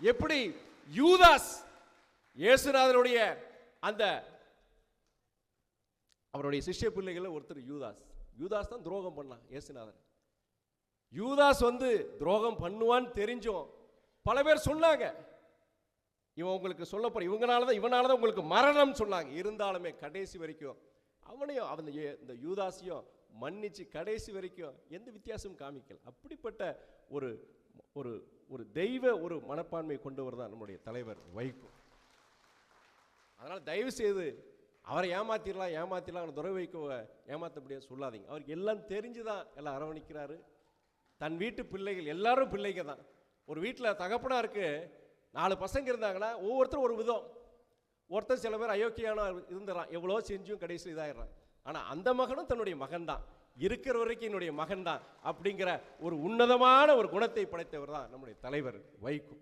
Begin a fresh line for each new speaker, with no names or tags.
எப்படி யூதாஸ் இயேசுநாதனுடைய அந்த அவருடைய சிஷ்ய பிள்ளைகளில் ஒருத்தர் யூதாஸ். யூதாஸ் தான் துரோகம் பண்ணான் இயேசுநாதன். யூதாஸ் வந்து துரோகம் பண்ணுவான்னு தெரிஞ்சும் பல பேர் சொன்னாங்க. இவன் உங்களுக்கு சொல்லப்போற இவங்களால தான் இவனால தான் உங்களுக்கு மரணம் சொன்னாங்க. இருந்தாலுமே கடைசி வரைக்கும் அவனையும் அவன் இந்த யூதாஸையும் மன்னிச்சு கடைசி வரைக்கும் எந்த வித்தியாசமும் காமிக்கல. அப்படிப்பட்ட ஒரு ஒரு ஒரு தெய்வ ஒரு மனப்பான்மை கொண்டவர் தான் நம்முடைய தலைவர் வைகோ அதனால் தயவு செய்து அவரை ஏமாத்திடலாம் ஏமாத்திடலாம் அவனை துறை வைக்கோவை ஏமாற்ற முடியாது சொல்லாதீங்க. அவருக்கு எல்லாம் தெரிஞ்சு தான் எல்லாம் அரவணைக்கிறாரு. தன் வீட்டு பிள்ளைகள் எல்லாரும் பிள்ளைங்க தான். ஒரு வீட்டில் தகப்பனாக இருக்கு நாலு பசங்க இருந்தாங்கன்னா ஒவ்வொருத்தரும் ஒரு விதம். ஒருத்தர் சில பேர் அயோக்கியான இருந்துடுறான் எவ்வளோ செஞ்சும் கடைசி இதாயிடுறான். ஆனால் அந்த மகனும் தன்னுடைய மகன்தான். இருக்கிற வரைக்கும் என்னுடைய மகன்தான் அப்படிங்கிற ஒரு உன்னதமான ஒரு குணத்தை படைத்தவர் தான் நம்முடைய தலைவர் வைகோ.